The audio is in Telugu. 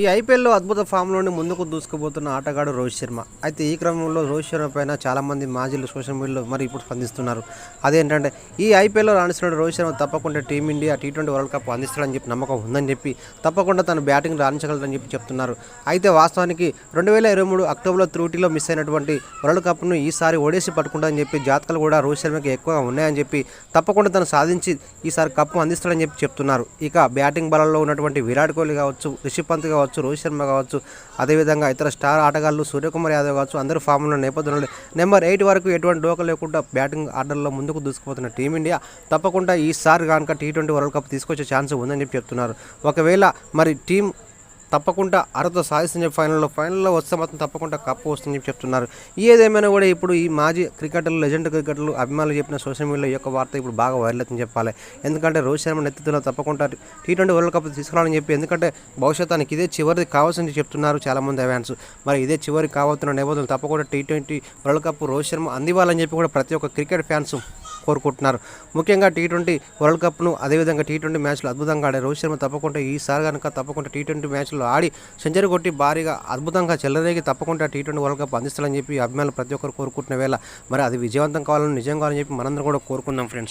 ఈ ఐపీఎల్లో అద్భుత ఫామ్లోని ముందుకు దూసుకుపోతున్న ఆటగాడు రోహిత్ శర్మ. అయితే ఈ క్రమంలో రోహిత్ శర్మ పైన చాలామంది మాజీలు సోషల్ మీడియాలో మరి ఇప్పుడు స్పందిస్తున్నారు. అదేంటంటే ఈ ఐపీఎల్లో రాణిస్తున్న రోహిత్ శర్మ తప్పకుండా team India T twenty world cup అందిస్తాడని చెప్పి నమ్మకం ఉందని చెప్పి తప్పకుండా తను బ్యాటింగ్ రాణించగలడని చెప్పి చెప్తున్నారు. అయితే వాస్తవానికి రెండు వేల ఇరవై మూడు అక్టోబర్లో త్రూటీలో మిస్ అయినటువంటి వరల్డ్ కప్ను ఈసారి ఓడేసి పట్టుకుంటారని చెప్పి జాతకాలు కూడా రోహిత్ శర్మకి ఎక్కువగా ఉన్నాయని చెప్పి తప్పకుండా తను సాధించి ఈసారి కప్పు అందిస్తాడని చెప్పి చెప్తున్నారు. ఇక బ్యాటింగ్ బలంలో ఉన్నటువంటి విరాట్ కోహ్లీ కావచ్చు రిషి పంత్ కావచ్చు రోహిత్ శర్మ కావచ్చు అదేవిధంగా ఇతర స్టార్ ఆటగాళ్ళు సూర్యకుమార్ యాదవ్ కావచ్చు అందరూ ఫామ్లో నేపథ్యంలో నెంబర్ ఎయిట్ వరకు ఎటువంటి డోక లేకుండా బ్యాటింగ్ ఆర్డర్లో ముందుకు దూసుకుపోతున్న టీమిండియా తప్పకుండా ఈసారి కనుక టీ ట్వంటీ వరల్డ్ కప్ తీసుకొచ్చే ఛాన్స్ ఉందని చెప్పి చెప్తున్నారు. ఒకవేళ మరి టీం తప్పకుండా అర్హత సాధిస్తుంది ఫైనల్లో ఫైనల్లో వస్తే మాత్రం తప్పకుండా కప్పు వస్తుందని చెప్పి చెప్తున్నారు. ఏదేమైనా కూడా ఇప్పుడు ఈ మాజీ క్రికెటర్లు లెజెండ్ క్రికెటర్లు అభిమానులు చెప్పిన సోషల్ మీడియా యొక్క వార్త ఇప్పుడు బాగా వైరల్ అవుతుందని చెప్పాలి. ఎందుకంటే రోహిత్ శర్మ నెతృత్వంలో తప్పకుండా టీ ట్వంటీ వరల్డ్ కప్ తీసుకురావాలని చెప్పి ఎందుకంటే భవిష్యత్తుకి ఇదే చివరిది కావాల్సింది చెప్తున్నారు చాలామంది అవాన్స్. మరి ఇదే చివరి కావాల్సిన నేపథ్యంలో తప్పకుండా T twenty world cup Rohit Sharma అందివ్వాలని చెప్పి కూడా ప్రతి ఒక్క క్రికెట్ ఫ్యాన్స్ కోరుకుంటున్నారు. ముఖ్యంగా టీ ట్వంటీ వరల్డ్ కప్ను అదేవిధంగా టీ ట్వంటీ మ్యాచ్లు అద్భుతంగా ఆడే రోహిత్ శర్మ తప్పకుండా ఈసారి కనుక తప్పకుండా టీ ట్వంటీ మ్యాచ్లో ఆడి సెంచరీ కొట్టి భారీగా అద్భుతంగా చెల్లరేగి తప్పకుండా టీ ట్వంటీ వరల్డ్ కప్ అందిస్తారని చెప్పి అభిమానులు ప్రతి ఒక్కరు కోరుకుంటున్న వేళ. మరి అది విజయవంతం కావాలని నిజం కావాలని చెప్పి మనందరం కూడా కోరుకుందాం ఫ్రెండ్స్